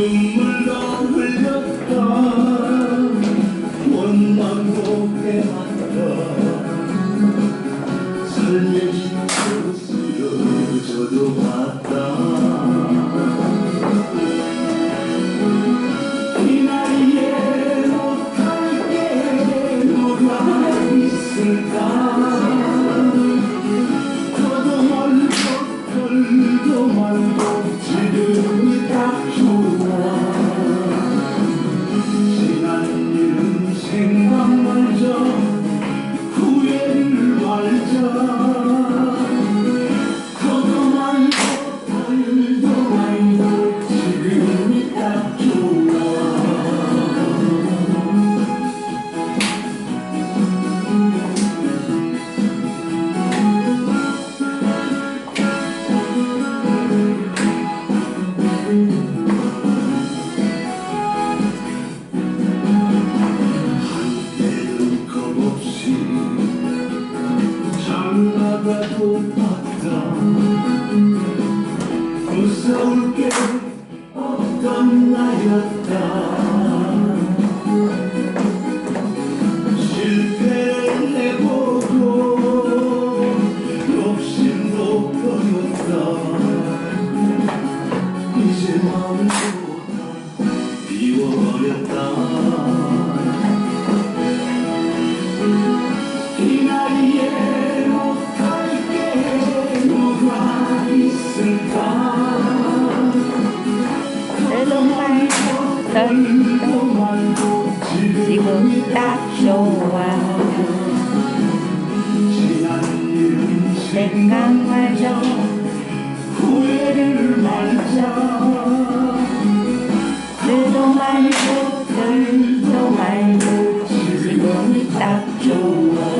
눈물도 흘렸던 원망도 깨웠던 삶의 힘으로 쓰여져도 봤다. 이 나이에 못할 게 뭐가 있을까? 더도 멀고 덜도 멀고 지름이 딱 좋아. bırak olmaktan Kuzulken alttan 선도 지금 딱 좋아 생각마저 후회를 마저 들도 말고 들도 말고 지금 딱 좋아.